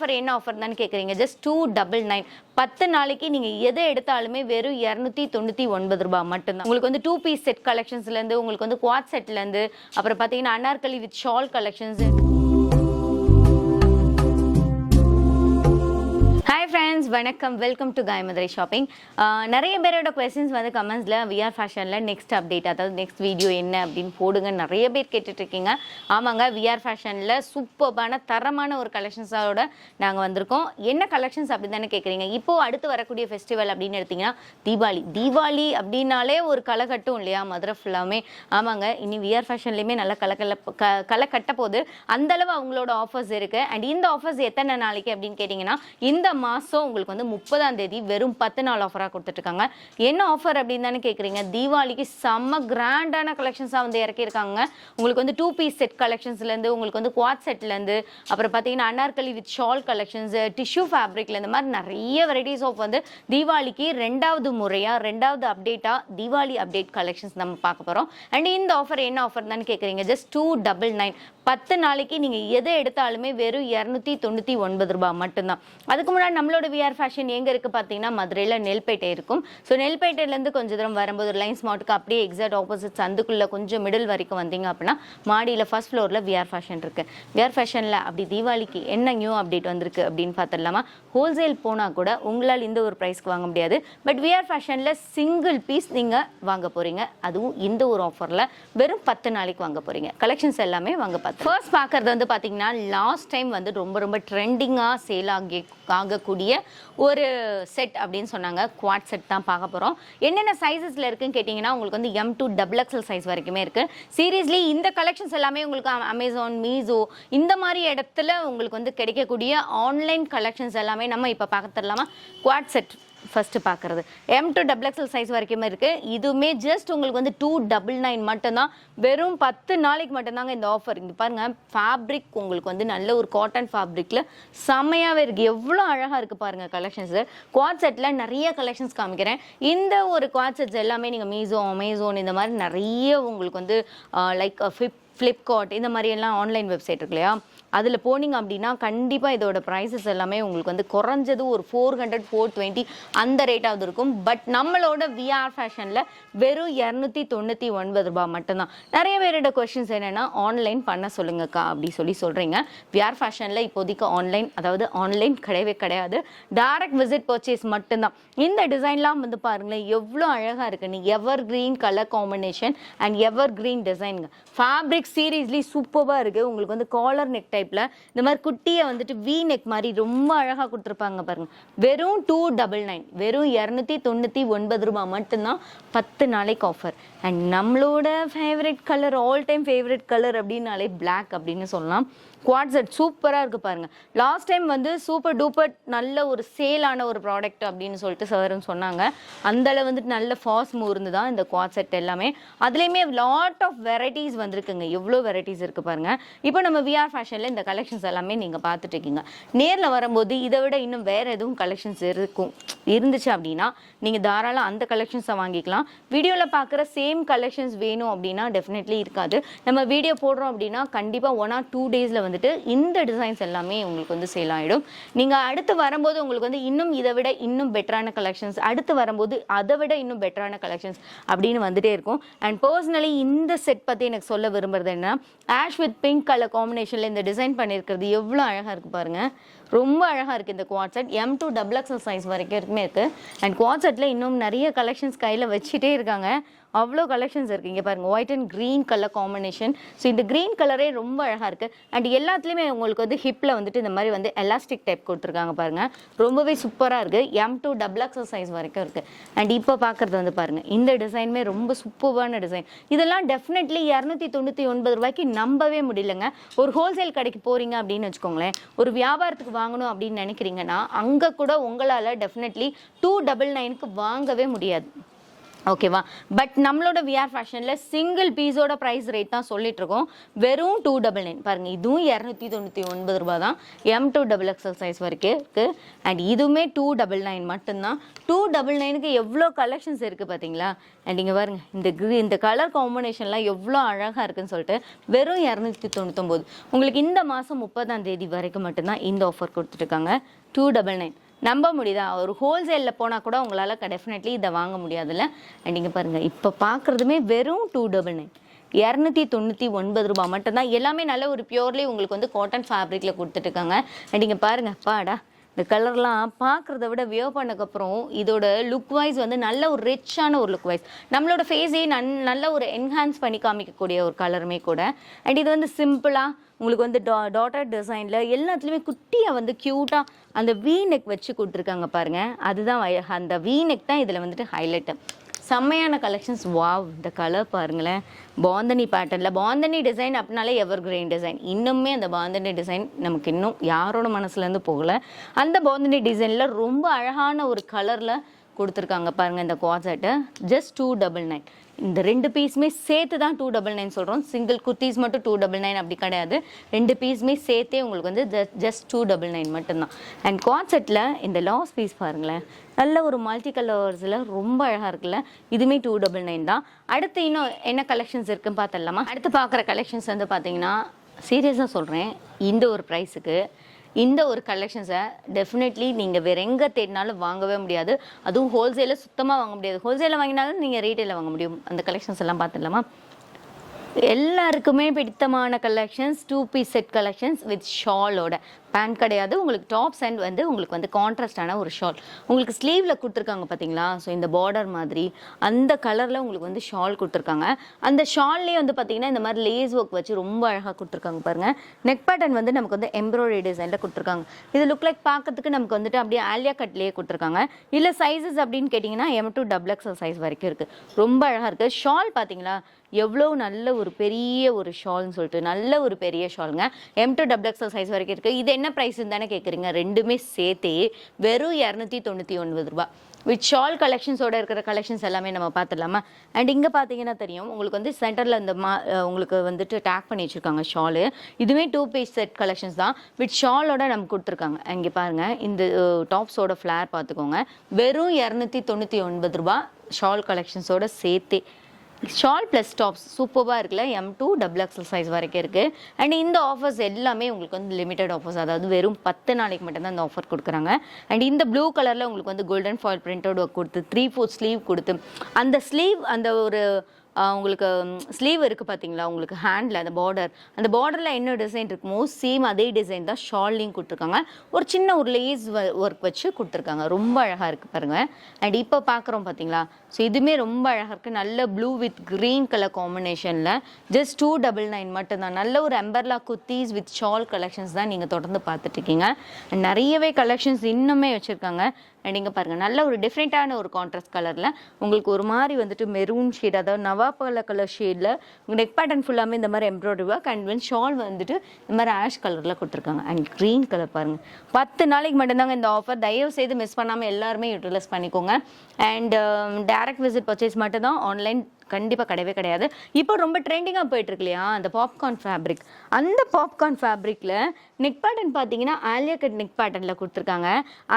Offer என்ன offer தான் கேட்குறீங்க ஜஸ்ட் டூ டபுள் நைன் பத்து நாளைக்கு நீங்கள் எதை எடுத்தாலுமே வெறும் இரநூத்தி தொண்ணூற்றி ஒன்பது ரூபாய் மட்டும்தான். உங்களுக்கு வந்து டூ பீஸ் செட் கலெக்ஷன்ஸ்லேருந்து உங்களுக்கு வந்து குவாட் செட்லேருந்து அப்புறம் பார்த்தீங்கன்னா அனார்கலி வித் ஷால் கலெக்ஷன்ஸ் வணக்கம். வெல்கம் டு காயமதுரை ஷாப்பிங் நிறைய பேரோட கொஸ்டின்ஸ் வந்து கமெண்ட்ஸில் விஆர் ஃபேஷனில் நெக்ஸ்ட் அப்டேட் அதாவது நெக்ஸ்ட் வீடியோ என்ன அப்படின்னு போடுங்க நிறைய பேர் கேட்டுட்ருக்கீங்க. ஆமாங்க விஆர் ஃபேஷனில் சூப்பர்பான தரமான ஒரு கலெக்ஷன்ஸோட நாங்கள் வந்திருக்கோம். என்ன கலெக்ஷன்ஸ் அப்படி தானே கேட்குறீங்க இப்போது அடுத்து வரக்கூடிய ஃபெஸ்டிவல் அப்படின்னு எடுத்தீங்கன்னா தீபாவளி. தீபாவளி அப்படின்னாலே ஒரு களை கட்டும் இல்லையா மதுரை ஃபுல்லாமே ஆமாங்க இனி விஆர் ஃபேஷன்லேயுமே நல்லா களை கல க களை கட்ட போகுது அந்தளவு அவங்களோட ஆஃபர்ஸ் இருக்குது அண்ட் இந்த ஆஃபர்ஸ் எத்தனை நாளைக்கு அப்படின்னு கேட்டிங்கன்னா இந்த மாதம் உங்களுக்கு வந்து முப்பதாம் தேதி வெறும் பத்து நாள் ஆஃபராக கொடுத்துட்ருக்காங்க. என்ன ஆஃபர் அப்படின்னு தானே கேட்குறீங்க தீபாவளிக்கு செம்ம கிராண்டான கலெக்ஷன்ஸாக வந்து இறக்கியிருக்காங்க. உங்களுக்கு வந்து டூ பீஸ் செட் கலெக்ஷன்ஸ்லேருந்து உங்களுக்கு வந்து குவாட் செட்லேருந்து அப்புறம் பார்த்தீங்கன்னா Anarkali with shawl collections tissue ஃபேப்ரிக்ல இந்த மாதிரி நிறைய வெரைட்டிஸ் ஆஃப் வந்து தீபாவளிக்கு ரெண்டாவது முறையாக ரெண்டாவது அப்டேட்டாக தீபாவளி அப்டேட் கலெக்ஷன்ஸ் நம்ம பார்க்க போகிறோம் அண்ட் இந்த ஆஃபர் என்ன ஆஃபர் தான் கேட்குறீங்க ஜஸ்ட் டூ டபுள் நைன் பத்து நாளைக்கு நீங்கள் எதை எடுத்தாலுமே வெறும் இரநூத்தி தொண்ணூற்றி ஒன்பது ரூபாய் மட்டும்தான். அதுக்கு முன்னாடி நம்மளோட விஆர் ஃபேஷன் எங்கே இருக்குது பார்த்தீங்கன்னா மதுரையில் நெல்பேட்டை இருக்கும். ஸோ நெல்பேட்டையிலேருந்து கொஞ்சம் தூரம் வரும்போது லைன்ஸ் மார்ட்டுக்கு அப்படியே எக்ஸாக்ட் ஆப்போசிட் சந்துக்குள்ளே கொஞ்சம் மிடில் வரைக்கும் வந்தீங்க அப்படின்னா மாடியில் ஃபர்ஸ்ட் ஃப்ளோரில் விஆர் ஃபேஷன் இருக்குது விஆர் ஃபேஷனில் அப்படி தீபாவளிக்கு என்ன நியூ அப்டேட் வந்திருக்கு அப்படின்னு பார்த்துடலாமா? ஹோல்சேல் போனால் கூட உங்களால் இந்த ஒரு ப்ரைஸ்க்கு வாங்க முடியாது. பட் விஆர் ஃபேஷனில் சிங்கிள் பீஸ் நீங்கள் வாங்க போகிறீங்க அதுவும் இந்த ஒரு ஆஃபரில் வெறும் பத்து நாளைக்கு வாங்க போகிறீங்க கலெக்ஷன்ஸ் எல்லாமே வாங்க பார்த்து ஃபர்ஸ்ட் பார்க்குறது வந்து பார்த்தீங்கன்னா லாஸ்ட் டைம் வந்து ரொம்ப ரொம்ப ட்ரெண்டிங்காக சேல் ஆகி ஆகக்கூடிய ஒரு செட் அப்படின்னு சொன்னாங்க. குவாட் செட் தான் பார்க்க போகிறோம் என்னென்ன சைஸஸில் இருக்குன்னு கேட்டிங்கன்னா உங்களுக்கு வந்து M to double XL size வரைக்குமே இருக்குது சீரியஸ்லி இந்த கலெக்ஷன்ஸ் எல்லாமே உங்களுக்கு அமேசான் மீசோ இந்த மாதிரி இடத்துல உங்களுக்கு வந்து கிடைக்கக்கூடிய ஆன்லைன் கலெக்ஷன்ஸ் எல்லாமே நம்ம இப்போ பார்த்துடலாமா? குவாட் செட் ஃபஸ்ட்டு பார்க்குறது. M to double XL size வரைக்குமே இருக்குது இதுவுமே ஜஸ்ட் உங்களுக்கு வந்து டூ டபுள் நைன் மட்டும்தான். வெறும் பத்து நாளைக்கு மட்டும்தாங்க இந்த ஆஃபர் இங்கே பாருங்கள் ஃபேப்ரிக் உங்களுக்கு வந்து நல்ல ஒரு காட்டன் ஃபேப்ரிக்கில் செம்மையாகவே இருக்குது எவ்வளோ அழகாக இருக்குது பாருங்கள் கலெக்ஷன்ஸு குவாட் செட்டில் நிறைய கலெக்ஷன்ஸ் காமிக்கிறேன். இந்த ஒரு குவாட் செட்ஸ் எல்லாமே நீங்கள் மீசோ அமேசான் இந்த மாதிரி நிறைய உங்களுக்கு வந்து லைக் ஃபிப் ஃப்ளிப்கார்ட் இந்த மாதிரி எல்லாம் ஆன்லைன் வெப்சைட் இருக்கு இல்லையா? அதில் போனீங்க அப்படின்னா கண்டிப்பாக இதோட ப்ரைஸஸ் எல்லாமே உங்களுக்கு வந்து குறைஞ்சது ஒரு ஃபோர் ஹண்ட்ரட் ஃபோர் டுவெண்ட்டி அந்த ரேட்டாவது இருக்கும். பட் நம்மளோட விஆர் ஃபேஷனில் வெறும் இரநூத்தி தொண்ணூற்றி ஒன்பது ரூபாய் மட்டும்தான். நிறைய பேரோட கொஷின்ஸ் என்னென்னா ஆன்லைன் பண்ண சொல்லுங்கக்கா அப்படி சொல்லி சொல்கிறீங்க விஆர் ஃபேஷனில் இப்போதைக்கு ஆன்லைன் அதாவது ஆன்லைன் கிடையவே கிடையாது. டைரக்ட் விசிட் பர்ச்சேஸ் மட்டும்தான். இந்த டிசைன்லாம் வந்து பாருங்களேன் எவ்வளோ அழகாக இருக்குன்னு. நீ evergreen colour combination and evergreen டிசைனுங்க fabric seriously சூப்பராக இருக்குது உங்களுக்கு வந்து காலர் நெக் டைப்பில் இந்த மாதிரி குட்டியை வந்துட்டு வி நெக் மாதிரி ரொம்ப அழகாக கொடுத்துருப்பாங்க பாருங்க. வெறும் டூ டபுள் நைன் வெறும் இரநூத்தி தொண்ணூற்றி ஒன்பது ரூபாய் மட்டும்தான் பத்து நாளைக்கு ஆஃபர் அண்ட் நம்மளோட favourite colour all time favourite colour அப்படின்னாலே பிளாக் அப்படின்னு சொல்லலாம். குவாட் செட் சூப்பராக இருக்குது பாருங்கள் லாஸ்ட் டைம் வந்து சூப்பர் டூப்பர் நல்ல ஒரு சேலான ஒரு ப்ராடக்ட் அப்படின்னு சொல்லிட்டு சார்னு சொன்னாங்க. அந்தளவு வந்துட்டு நல்ல ஃபாஸ்ட் மூர்ந்து தான் இந்த குவாட் செட் எல்லாமே. அதுலேயுமே லாட் ஆஃப் வெரைட்டிஸ் வந்திருக்குங்க. எவ்வளோ வெரைட்டிஸ் இருக்குது பாருங்கள் இப்போ நம்ம விஆர் ஃபேஷனில் இந்த கலெக்ஷன்ஸ் எல்லாமே நீங்கள் பார்த்துட்டு இருக்கீங்க. நேரில் வரும்போது இதை விட இன்னும் வேறு எதுவும் கலெக்ஷன்ஸ் இருக்கும். இருந்துச்சு அப்படின்னா நீங்கள் தாராளம் அந்த கலெக்ஷன்ஸை வாங்கிக்கலாம். வீடியோவில் பார்க்குற சேம் கலெக்ஷன்ஸ் வேணும் அப்படின்னா டெஃபினெட்லி இருக்காது. நம்ம வீடியோ போடுறோம் அப்படின்னா கண்டிப்பாக ஒன் ஆர் டூ டேஸில் வந்துட்டு இந்த டிசைன்ஸ் எல்லாமே உங்களுக்கு வந்து சேல் ஆகிடும் நீங்கள் அடுத்து வரும்போது உங்களுக்கு வந்து இன்னும் இதை விட இன்னும் பெட்டரான கலெக்ஷன்ஸ் அடுத்து வரும்போது அதை விட இன்னும் பெட்டரான கலெக்ஷன்ஸ் அப்படின்னு வந்துட்டே இருக்கும். அண்ட் பர்சனலி இந்த செட் பற்றி எனக்கு சொல்ல விரும்புறது என்னன்னா ஆஷ் வித் பிங்க் கலர் காம்பினேஷனில் இந்த டிசைன் பண்ணியிருக்கிறது எவ்வளோ அழகாக இருக்குது பாருங்கள் ரொம்ப அழகாக இருக்குது இந்த co-ord set M to double XL size வரைக்கும் இருக்குது இருக்குமே இருக்குது அண்ட் குவாட்ஸ்அட்டில் இன்னும் நிறைய கலெக்ஷன்ஸ் கையில் வச்சுட்டே இருக்காங்க. அவ்வளோ கலெக்ஷன்ஸ் இருக்குது இங்கே பாருங்கள் white and green colour combination so இந்த க்ரீன் கலரே ரொம்ப அழகாக இருக்குது அண்ட் எல்லாத்துலேயுமே உங்களுக்கு வந்து ஹிப்பில் வந்துட்டு இந்த மாதிரி வந்து எலாஸ்டிக் டைப் கொடுத்துருக்காங்க பாருங்கள் ரொம்பவே சூப்பராக இருக்குது M to double XL size வரைக்கும் இருக்குது அண்ட் இப்போ பார்க்குறது வந்து பாருங்கள் இந்த டிசைனுமே ரொம்ப சூப்பரான டிசைன் இதெல்லாம் டெஃபினெட்லி இரநூத்தி தொண்ணூற்றி ஒன்பது ரூபாய்க்கு நம்பவே முடியலங்க. ஒரு ஹோல்சேல் கடைக்கு போகிறீங்க அப்படின்னு வச்சுக்கோங்களேன் ஒரு வியாபாரத்துக்கு வாங்கணும் அப்படின்னு நினைக்கிறீங்கன்னா அங்கே கூட உங்களால் டெஃபினெட்லி டூ டபுள் நைனுக்கு வாங்கவே முடியாது. ஓகேவா? பட் நம்மளோட விஆர் ஃபேஷனில் சிங்கிள் பீஸோட ப்ரைஸ் ரேட் தான் சொல்லிட்டு இருக்கோம் வெறும் டூ டபுள் நைன் பாருங்கள் இதுவும் இரநூத்தி தொண்ணூற்றி ஒன்பது ரூபா தான் M to double XL size வரைக்கும் இருக்குது அண்ட் இதுவுமே டூ டபுள் நைன் மட்டும்தான். டூ டபுள் நைனுக்கு எவ்வளோ கலெக்ஷன்ஸ் இருக்குது பார்த்தீங்களா அண்ட் இங்கே பாருங்கள் இந்த க்ரீ இந்த கலர் காம்பினேஷன்லாம் எவ்வளோ அழகாக இருக்குன்னு சொல்லிட்டு வெறும் இரநூத்தி தொண்ணூத்தொம்போது உங்களுக்கு இந்த மாதம் முப்பதாம் தேதி வரைக்கும் மட்டும்தான் இந்த ஆஃபர் கொடுத்துட்ருக்காங்க டூ டபுள் நைன் நம்ப முடியுதா? ஒரு ஹோல்சேலில் போனால் கூட உங்களால் டெஃபினெட்லி இதை வாங்க முடியாதுல்ல? அண்ட் நீங்கள் பாருங்கள் இப்போ பார்க்குறதுமே வெறும் டூ டபுள் நைன் இரநூத்தி தொண்ணூற்றி ஒன்பது ரூபாய் மட்டும்தான். எல்லாமே நல்ல ஒரு பியூர்லி உங்களுக்கு வந்து காட்டன் ஃபேப்ரிக்கில் கொடுத்துட்ருக்காங்க அண்ட் இங்கே பாருங்கள் பாடா இந்த கலர்லாம் பார்க்குறத விட வியர் பண்ணக்கப்புறம் இதோட லுக் வைஸ் வந்து நல்ல ஒரு ரிச்சான ஒரு லுக் வைஸ் நம்மளோட ஃபேஸே நன் நல்ல ஒரு என்ஹான்ஸ் பண்ணி காமிக்கக்கூடிய ஒரு கலருமே கூட. அண்ட் இது வந்து சிம்பிளாக உங்களுக்கு வந்து டா டாட்டர் டிசைனில் எல்லாத்துலேயுமே குட்டியாக வந்து க்யூட்டாக அந்த வீ நெக் வச்சு கொடுத்துருக்காங்க பாருங்கள் அதுதான் அந்த வீ நெக் தான் இதில் வந்துட்டு ஹைலைட்டு செம்மையான கலெக்ஷன்ஸ் வாவ் இந்த கலர் பாருங்களேன். பாந்தனி பேட்டர்னில் பாந்தனி டிசைன் அப்படின்னாலே எவர் கிரீன் டிசைன் இன்னுமே அந்த பாந்தனி டிசைன் நமக்கு இன்னும் யாரோட மனசுலேருந்து போகலை. அந்த பாந்தனி டிசைனில் ரொம்ப அழகான ஒரு கலரில் கொடுத்துருக்காங்க பாருங்கள் இந்த co-ord set just two double nine இந்த ரெண்டு பீஸுமே சேர்த்து தான் டூ டபுள் நைன் சொல்கிறோம் சிங்கிள் குர்த்திஸ் மட்டும் டூ டபுள் நைன் அப்படி கிடையாது. ரெண்டு பீஸுமே சேர்த்தே உங்களுக்கு வந்து ஜஸ்ட் டூ டபுள் நைன் மட்டும்தான். அண்ட் கான்செப்டில் இந்த லாஸ் பீஸ் பாருங்களேன். நல்ல ஒரு மல்டி கலர்ஸில் ரொம்ப அழகாக இருக்குல்ல? இதுவுமே டூ டபுள் நைன் தான். அடுத்து இன்னும் என்ன கலெக்ஷன்ஸ் இருக்குன்னு பார்த்துடலாமா? அடுத்து பார்க்குற கலெக்ஷன்ஸ் வந்து பார்த்தீங்கன்னா சீரியஸாக சொல்கிறேன் இந்த ஒரு ப்ரைஸுக்கு இந்த ஒரு கலெக்ஷன்ஸை டெஃபினெட்லி நீங்கள் வேற எங்கே தேடினாலும் வாங்கவே முடியாது. அதுவும் ஹோல்சேலில் சுத்தமாக வாங்க முடியாது. ஹோல்சேலில் வாங்கினாலும் நீங்கள் ரீட்டைலில் வாங்க முடியும். அந்த கலெக்ஷன்ஸ் எல்லாம் பார்த்துடலாமா? எல்லாருக்குமே பிடித்தமான collections two piece set collections with ஷாலோட pant கிடையாது. உங்களுக்கு டாப் சென்ட் வந்து உங்களுக்கு வந்து கான்ட்ராஸ்டான ஒரு ஷால் உங்களுக்கு ஸ்லீவில் கொடுத்துருக்காங்க பார்த்தீங்களா ஸோ இந்த பார்டர் மாதிரி அந்த கலரில் உங்களுக்கு வந்து ஷால் கொடுத்துருக்காங்க. அந்த ஷால்லேயே வந்து பார்த்தீங்கன்னா இந்த மாதிரி லேஸ் ஒர்க் வச்சு ரொம்ப அழகாக கொடுத்துருக்காங்க பாருங்கள் நெக் பேட்டர்ன் வந்து நமக்கு வந்து எம்ப்ராய்டரி டிசைனில் கொடுத்துருக்காங்க. இது லுக் லைக் பார்க்கறதுக்கு நமக்கு வந்துட்டு அப்படியே ஆலியா கட்லேயே கொடுத்துருக்காங்க. இல்லை சைஸஸ் அப்படின்னு கேட்டிங்கன்னா M to double XL size வரைக்கும் இருக்குது ரொம்ப அழகாக இருக்குது ஷால் பார்த்தீங்களா எவ்வளோ நல்ல ஒரு பெரிய ஒரு ஷால்னு சொல்லிட்டு நல்ல ஒரு பெரிய ஷாலுங்க M to double XL size வரைக்கும் இருக்குது இது என்ன ப்ரைஸ்ன்னு தானே கேட்குறீங்க ரெண்டுமே சேர்த்தே வெறும் இரநூத்தி தொண்ணூற்றி ஒன்பது ரூபா. வித் ஷால் கலெக்ஷன்ஸோட இருக்கிற கலெக்ஷன்ஸ் எல்லாமே நம்ம பார்த்துடலாமா? அண்ட் இங்கே பார்த்தீங்கன்னா தெரியும் உங்களுக்கு வந்து சென்டரில் இந்த மா உங்களுக்கு வந்துட்டு டேக் பண்ணி வச்சுருக்காங்க ஷாலு இதுவுமே டூ பீஸ் செட் கலெக்ஷன்ஸ் தான். வித் ஷாலோட நமக்கு கொடுத்துருக்காங்க. இங்கே பாருங்கள் இந்த டாப்ஸோட ஃப்ளேர் பார்த்துக்கோங்க. வெறும் இரநூத்தி தொண்ணூற்றி ஒன்பது ரூபா ஷால் கலெக்ஷன்ஸோட சேர்த்தே. ஷால் ப்ளஸ் டாப்ஸ் சூப்பராக இருக்குல்ல? M to double XL size வரைக்கும் இருக்குது அண்ட் இந்த ஆஃபர்ஸ் எல்லாமே உங்களுக்கு வந்து லிமிடெட் ஆஃபர்ஸ் அதாவது வெறும் பத்து நாளைக்கு மட்டும்தான் இந்த ஆஃபர் கொடுக்குறாங்க. அண்ட் இந்த ப்ளூ கலரில் உங்களுக்கு வந்து கோல்டன் ஃபாயில் பிரிண்டட் ஒர்க் கொடுத்து த்ரீ ஃபோர் ஸ்லீவ் கொடுத்து அந்த ஸ்லீவ் அந்த ஒரு உங்களுக்கு ஸ்லீவ் இருக்குது பார்த்தீங்களா உங்களுக்கு ஹேண்டில் அந்த பார்டர் அந்த பார்டரில் என்ன டிசைன் இருக்குமோ சேம் அதே டிசைன் தான் ஷால்லையும் கொடுத்துருக்காங்க. ஒரு சின்ன ஒரு லேஸ் ஒர்க் வச்சு கொடுத்துருக்காங்க. ரொம்ப அழகாக இருக்குது பாருங்கள் அண்ட் இப்போ பார்க்குறோம் பார்த்தீங்களா ஸோ இதுவுமே ரொம்ப அழகாக இருக்குது நல்ல ப்ளூ வித் க்ரீன் கலர் காம்பினேஷனில் ஜஸ்ட் டூ டபுள் நைன் மட்டும்தான். நல்ல ஒரு umbrella kurtis with shawl collections தான் நீங்கள் தொடர்ந்து பார்த்துட்ருக்கீங்க. நிறையவே கலெக்ஷன்ஸ் இன்னுமே வச்சுருக்காங்க. அண்ட் பாருங்கள் நல்ல ஒரு டிஃப்ரெண்ட்டான ஒரு கான்ட்ராஸ்ட் கலரில் உங்களுக்கு ஒரு மாதிரி வந்துட்டு மெரூன் ஷேட் அதாவது நவாப்பல கலர் ஷேடில் உங்கள் நெக் பேட்டர்ன் ஃபுல்லாமே இந்த மாதிரி எம்ப்ராய்டரி ஒர்க் அண்ட் வந்து ஷால் வந்துட்டு இந்த மாதிரி ஆஷ் கலரில் கொடுத்துருக்காங்க. அண்ட் க்ரீன் கலர் பாருங்கள் பத்து நாளைக்கு மட்டும்தாங்க இந்த ஆஃபர் தயவு செய்து மிஸ் பண்ணாமல் எல்லாருமே யூட்டிலைஸ் பண்ணிக்கோங்க. அண்ட் டேரக்ட் விசிட் பர்ச்சேஸ் மட்டும் தான் ஆன்லைன் கண்டிப்பாக கிடையவே கிடையாது. இப்போ ரொம்ப ட்ரெண்டிங்காக போயிட்டு இருக்கு இல்லையா? அந்த பாப்கார்ன் ஃபேப்ரிக் அந்த பாப்கார்ன் ஃபேப்ரிக்கில் நெக் பேட்டர்ன் பார்த்தீங்கன்னா ஆலியா கட் நெக் பேட்டர்னில் கொடுத்துருக்காங்க.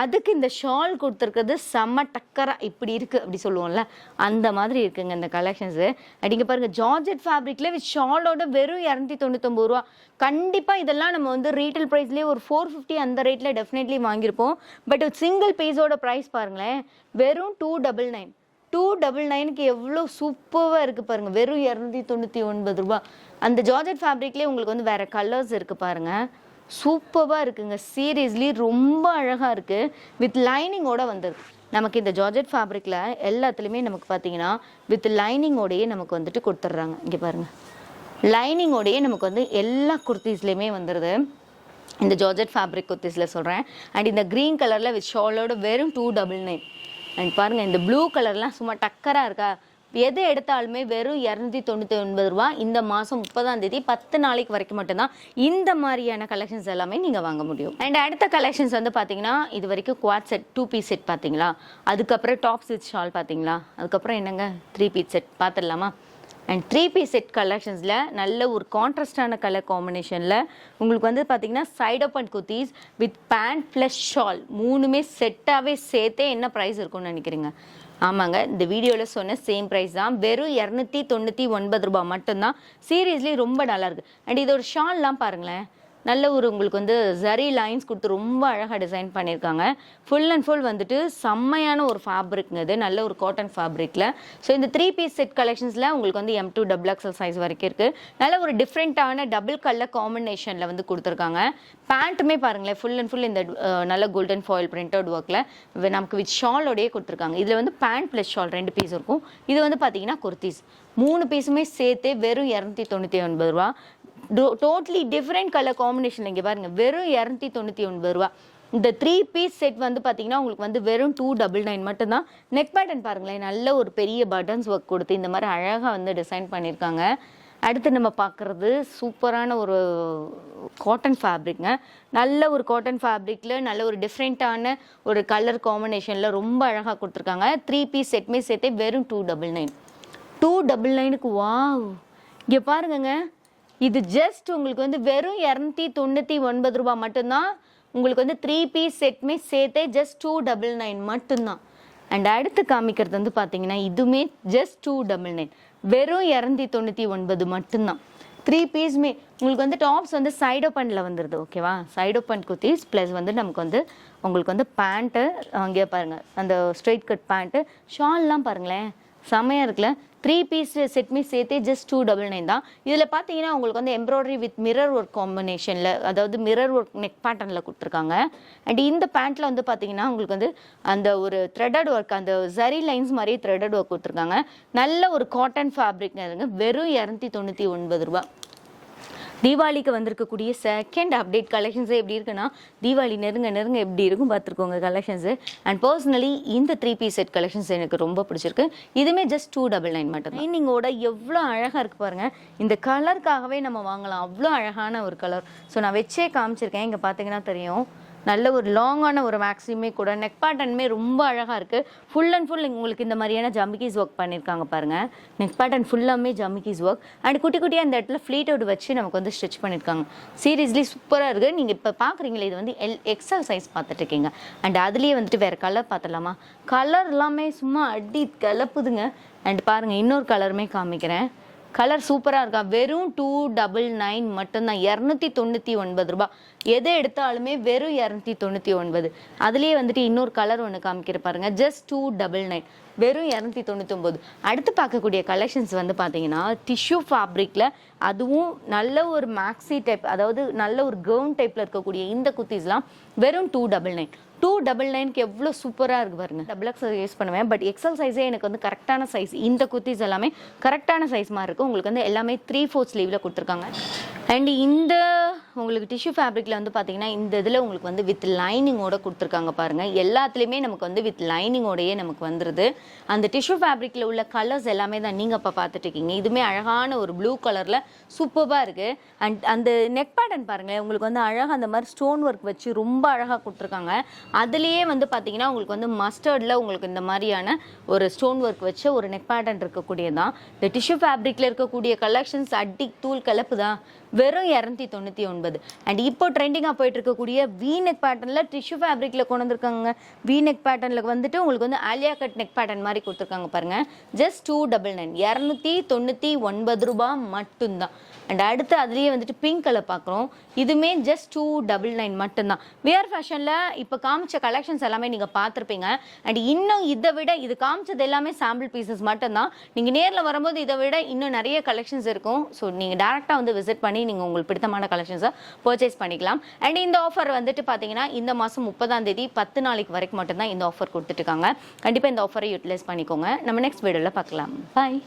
அதுக்கு இந்த ஷால் கொடுத்துருக்கிறது செம்ம டக்கராக இப்படி இருக்குது அப்படி சொல்லுவோம்ல. அந்த மாதிரி இருக்குங்க இந்த கலெக்ஷன்ஸு அடிங்க பாருங்கள் ஜார்ஜெட் ஃபேப்ரிக்கில் வித் ஷாலோட வெறும் இரநூத்தி தொண்ணூத்தொம்பது ரூபா. கண்டிப்பாக இதெல்லாம் நம்ம வந்து ரீட்டைல் ப்ரைஸ்லேயே ஒரு ஃபோர் ஃபிஃப்டி அந்த ரேட்டில் டெஃபினெட்லி வாங்கியிருப்போம். பட் சிங்கிள் பீஸோட ப்ரைஸ் பாருங்களேன் வெறும் two double nine two double நைனுக்கு எவ்வளோ சூப்பராக இருக்குது பாருங்கள் வெறும் இரநூத்தி தொண்ணூற்றி ஒன்பது ரூபா. அந்த ஜார்ஜட் ஃபேப்ரிக்லேயே உங்களுக்கு வந்து வேறு கலர்ஸ் இருக்குது பாருங்கள் சூப்பராக இருக்குங்க. சீரியஸ்லி ரொம்ப அழகாக இருக்குது வித் லைனிங்கோட வந்திருக்கு. நமக்கு இந்த ஜார்ஜட் ஃபேப்ரிக்கில் எல்லாத்துலேயுமே நமக்கு பார்த்தீங்கன்னா வித் லைனிங்கோடையே நமக்கு வந்துட்டு கொடுத்துட்றாங்க. இங்கே பாருங்கள் லைனிங்கோடையே நமக்கு வந்து எல்லா குர்த்திஸ்லேயுமே வந்துடுது இந்த ஜார்ஜட் ஃபேப்ரிக் குர்த்திஸில் சொல்கிறேன் அண்ட் இந்த க்ரீன் கலரில் வித் ஷாலோட வெறும் டூ டபுள் நைன். அண்ட் பாருங்கள் இந்த ப்ளூ கலர்லாம் சும்மா டக்கராக இருக்கா? எது எடுத்தாலுமே வெறும் இரநூத்தி தொண்ணூற்றி ஒன்பது ரூபா. இந்த மாதம் முப்பதாம் தேதி பத்து நாளைக்கு வரைக்கும் மட்டும்தான் இந்த மாதிரியான கலெக்ஷன்ஸ் எல்லாமே நீங்கள் வாங்க முடியும். அண்ட் அடுத்த கலெக்ஷன்ஸ் வந்து பார்த்தீங்கன்னா இது வரைக்கும் co-ord set two piece set பார்த்தீங்களா அதுக்கப்புறம் டாப் செட் ஷால் பார்த்தீங்களா அதுக்கப்புறம் என்னங்க? த்ரீ பீஸ் செட் பார்த்துடலாமா அண்ட் த்ரீ பீஸ் செட் கலெக்ஷன்ஸில் நல்ல ஒரு கான்ட்ராஸ்டான கலர் காம்பினேஷனில் உங்களுக்கு வந்து பார்த்தீங்கன்னா side up and kurtis with pant plus shawl மூணுமே செட்டாகவே சேர்த்தே என்ன ப்ரைஸ் இருக்கும்னு நினைக்கிறீங்க? ஆமாங்க இந்த வீடியோவில் சொன்ன சேம் ப்ரைஸ் தான். வெறும் இரநூத்தி தொண்ணூற்றி ஒன்பது ரூபாய் மட்டும்தான். சீரியஸ்லி ரொம்ப நல்லாயிருக்கு அண்ட் இதோட ஷால்லாம் பாருங்களேன். நல்ல ஒரு உங்களுக்கு வந்து ஜரி லைன்ஸ் கொடுத்து ரொம்ப அழகாக டிசைன் பண்ணியிருக்காங்க. ஃபுல் அண்ட் ஃபுல் வந்துட்டு செம்மையான ஒரு ஃபேப்ரிக்ங்க இது. நல்ல ஒரு காட்டன் ஃபேப்ரிக்கில் ஸோ இந்த த்ரீ பீஸ் செட் கலெக்ஷன்ஸில் உங்களுக்கு வந்து M to double XL size வரைக்கும் இருக்குது நல்ல ஒரு டிஃப்ரெண்ட்டான டபுள் கலர் காம்பினேஷனில் வந்து கொடுத்துருக்காங்க. பேண்ட்டுமே பாருங்களேன். ஃபுல் அண்ட் ஃபுல் இந்த நல்ல கோல்டன் ஃபாயில் பிரிண்டட் ஒர்க்கில் நமக்கு வித் ஷாலோடையே கொடுத்துருக்காங்க. இதில் வந்து பேண்ட் ப்ளஸ் ஷால் ரெண்டு பீஸ் இருக்கும். இது வந்து பார்த்தீங்கன்னா குர்த்திஸ். மூணு பீஸுமே சேர்த்தே வெறும் இரநூத்தி தொண்ணூற்றி ஒன்பது ரூபா. டோட்டலி டிஃப்ரெண்ட் கலர் காம்பினேஷன் இங்கே பாருங்க வெறும் இரநூத்தி தொண்ணூற்றி ஒன்பது ரூபா. இந்த த்ரீ பீஸ் செட் வந்து பார்த்தீங்கன்னா உங்களுக்கு வந்து வெறும் டூ டபுள் நைன் மட்டும்தான். நெக் பேட்டர்ன் பாருங்களேன் நல்ல ஒரு பெரிய பட்டன்ஸ் ஒர்க் கொடுத்து இந்த மாதிரி அழகாக வந்து டிசைன் பண்ணியிருக்காங்க. அடுத்து நம்ம பார்க்குறது சூப்பரான ஒரு காட்டன் ஃபேப்ரிக்ங்க நல்ல ஒரு காட்டன் ஃபேப்ரிக்கில் நல்ல ஒரு டிஃப்ரெண்ட்டான ஒரு கலர் காம்பினேஷனில் ரொம்ப அழகாக கொடுத்துருக்காங்க. த்ரீ பீஸ் செட்மே சேர்த்தே வெறும் two double nine two double நைனுக்கு வாவ் இங்கே பாருங்கங்க இது ஜஸ்ட் உங்களுக்கு வந்து வெறும் இரநூத்தி தொண்ணூற்றி ஒன்பது ரூபா மட்டும்தான். உங்களுக்கு வந்து த்ரீ பீஸ் செட்மே சேர்த்தே ஜஸ்ட் டூ டபுள் நைன் மட்டும்தான். அண்ட் அடுத்து காமிக்கிறது வந்து பார்த்தீங்கன்னா இதுவுமே ஜஸ்ட் டூ டபுள் நைன் வெறும் இரநூத்தி தொண்ணூற்றி ஒன்பது மட்டும்தான். த்ரீ பீஸ்மே உங்களுக்கு வந்து டாப்ஸ் வந்து சைட் ஓப்பனில் வந்துடுது ஓகேவா சைட் ஓப்பன் குர்த்திஸ் ப்ளஸ் வந்து நமக்கு வந்து உங்களுக்கு வந்து பேண்ட்டு அங்கே பாருங்கள் அந்த ஸ்ட்ரெயிட் கட் பேண்ட்டு ஷால்லாம் பாருங்களேன். செமையாக இருக்குல்ல? த்ரீ பீஸ் செட்மே சேர்த்தே ஜஸ்ட் டூ டபுள் நைன் தான். இதில் பார்த்தீங்கன்னா உங்களுக்கு வந்து எம்ப்ராய்டரி வித் மிரர் ஒர்க் காம்பினேஷனில் அதாவது மிரர் ஒர்க் நெக் பேட்டர்னில் கொடுத்துருக்காங்க. அண்ட் இந்த பேண்ட்டில் வந்து பார்த்தீங்கன்னா உங்களுக்கு வந்து அந்த ஒரு த்ரெடட் ஒர்க் அந்த ஜரி லைன்ஸ் மாதிரியே த்ரெடட் ஒர்க் கொடுத்துருக்காங்க. நல்ல ஒரு காட்டன் ஃபேப்ரிக் வெறும் இரநூத்தி தொண்ணூற்றி ஒன்பது ரூபா தீபாவளிக்கு வந்திருக்கக்கூடிய செகண்ட் அப்டேட் கலெக்ஷன்ஸே எப்படி இருக்குன்னா தீபாவளி நெருங்க நெருங்க எப்படி இருக்கும் பார்த்துருக்கோங்க கலெக்ஷன்ஸு அண்ட் பர்சனலி இந்த த்ரீ பீஸ் செட் கலெக்ஷன்ஸ் எனக்கு ரொம்ப பிடிச்சிருக்கு. இதுவுமே ஜஸ்ட் டூ டபுள் நைன் மட்டும் லைனிங்கோட எவ்வளோ அழகாக இருக்குது பாருங்கள் இந்த கலருக்காகவே நம்ம வாங்கலாம். அவ்வளோ அழகான ஒரு கலர் ஸோ நான் வச்சே காமிச்சிருக்கேன். இங்கே பார்த்தீங்கன்னா தெரியும். நல்ல ஒரு லாங்கான ஒரு மேக்ஸிமே கூட நெக் பேட்டர்னுமே ரொம்ப அழகாக இருக்குது ஃபுல் அண்ட் ஃபுல் உங்களுக்கு இந்த மாதிரியான ஜமிக்கீஸ் ஒர்க் பண்ணியிருக்காங்க பாருங்கள் நெக் பேட்டர்ன் ஃபுல்லாமே ஜமிக்கீஸ் ஒர்க் அண்ட் குட்டி குட்டியாக இந்த இடத்துல ஃப்ளீட் அவுட் வச்சு நமக்கு வந்து ஸ்டிச் பண்ணியிருக்காங்க சீரியஸ்லி சூப்பராக இருக்குது நீங்கள் இப்போ பார்க்குறீங்களே இது வந்து எல் எக்ஸல் சைஸ் பார்த்துட்டு இருக்கீங்க அண்ட் அதுலேயே வந்துட்டு வேறு கலர் பார்த்துடலாமா? கலர் எல்லாமே சும்மா அடி கலப்புதுங்க. அண்ட் பாருங்கள் இன்னொரு கலருமே காமிக்கிறேன். கலர் சூப்பராக இருக்கா? வெறும் டூ டபுள் நைன் மட்டும்தான். இரநூத்தி தொண்ணூற்றி ஒன்பது ரூபாய் எதை எடுத்தாலுமே வெறும் இரநூத்தி தொண்ணூற்றி ஒன்பது. அதுலேயே வந்துட்டு இன்னொரு கலர் ஒன்று காமிக்கிற பாருங்க. ஜஸ்ட் டூ டபுள் நைன் வெறும் இரநூத்தி தொண்ணூத்தொம்பது அடுத்து பார்க்கக்கூடிய கலெக்ஷன்ஸ் வந்து பார்த்தீங்கன்னா டிஷ்யூ ஃபேப்ரிக்கில் அதுவும் நல்ல ஒரு மேக்ஸி டைப் அதாவது நல்ல ஒரு கவுன் டைப்பில் இருக்கக்கூடிய இந்த குர்த்திஸ்லாம் வெறும் two double nine two double நைனுக்கு எவ்வளோ சூப்பராக இருக்கு பாருங்க. டபுள் எக்ஸல் யூஸ் பண்ணுவேன். பட் எக்ஸல் சைஸே எனக்கு வந்து கரெக்டான சைஸ் இந்த குர்த்திஸ் எல்லாமே கரெக்டான சைஸ் மாதிரி இருக்குது உங்களுக்கு வந்து எல்லாமே த்ரீ ஃபோர்த் ஸ்லீவில் கொடுத்துருக்காங்க. அண்ட் இந்த உங்களுக்கு டிஷ்யூ ஃபேப்ரிக்கில் வந்து பார்த்தீங்கன்னா இந்த இதில் உங்களுக்கு வந்து வித் லைனிங்கோட கொடுத்துருக்காங்க பாருங்கள் எல்லாத்துலேயுமே நமக்கு வந்து வித் லைனிங்கோடையே நமக்கு வந்துடுது அந்த டிஷ்யூ ஃபேப்ரிக்கில் உள்ள கலர்ஸ் எல்லாமே தான் நீங்கள் இப்போ பார்த்துட்டு இருக்கீங்க. இதுவுமே அழகான ஒரு ப்ளூ கலரில் சூப்பராக இருக்குது அண்ட் அந்த நெக் பேட்டர்ன் பாருங்கள் உங்களுக்கு வந்து அழகாக அந்த மாதிரி ஸ்டோன் ஒர்க் வச்சு ரொம்ப அழகாக கொடுத்துருக்காங்க. அதுலேயே வந்து பார்த்தீங்கன்னா உங்களுக்கு வந்து மஸ்டர்டில் உங்களுக்கு இந்த மாதிரியான ஒரு ஸ்டோன் ஒர்க் வச்ச ஒரு நெக் பேட்டர்ன் இருக்கக்கூடியதான் இந்த டிஷ்யூ ஃபேப்ரிக்கில் இருக்கக்கூடிய கலெக்ஷன்ஸ் அடி தூள் கலப்பு தான் வெறும் இரநூத்தி தொண்ணூற்றி ஒன்பது. அண்ட் இப்போ ட்ரெண்டிங்காக போயிட்டு இருக்கக்கூடிய வி நெக் பேட்டர்னில் டிஷ்யூ ஃபேப்ரிக்கில் கொண்டு வந்திருக்காங்க. வி நெக் பேட்டர்னில் வந்துட்டு உங்களுக்கு வந்து ஆலியா கட் நெக் பேட்டர்ன் மாதிரி கொடுத்துருக்காங்க பாருங்க. ஜஸ்ட் டூ டபுள் நைன் இரநூத்தி தொண்ணூற்றி ஒன்பது ரூபாய் மட்டும்தான். அண்ட் அடுத்து அதுலேயே வந்துட்டு பிங்க் கலர் பார்க்குறோம். இதுவுமே ஜஸ்ட் டூ டபுள் நைன் மட்டும்தான். வியர் ஃபேஷனில் இப்போ காமிச்ச கலெக்ஷன்ஸ் எல்லாமே நீங்கள் பார்த்துருப்பீங்க. அண்ட் இன்னும் இதை விட இது காமிச்சது எல்லாமே சாம்பிள் பீசஸ் மட்டும்தான். நீங்கள் நேரில் வரும்போது இதை விட இன்னும் நிறைய கலெக்ஷன்ஸ் இருக்கும். ஸோ நீங்கள் டேரெக்டாக வந்து விசிட் பண்ணி நீங்கள் உங்களுக்கு பிடித்தமான கலெக்ஷன்ஸை பர்ச்சேஸ் பண்ணிக்கலாம். அண்ட் இந்த ஆஃபர் வந்துட்டு பார்த்தீங்கன்னா இந்த மாதம் முப்பதாம் தேதி பத்து நாளைக்கு வரைக்கும் மட்டும்தான் இந்த ஆஃபர் கொடுத்துட்ருக்காங்க கண்டிப்பாக இந்த ஆஃபரை யூட்டிலைஸ் பண்ணிக்கோங்க. நம்ம நெக்ஸ்ட் வீடியோவில் பார்க்கலாம். பாய்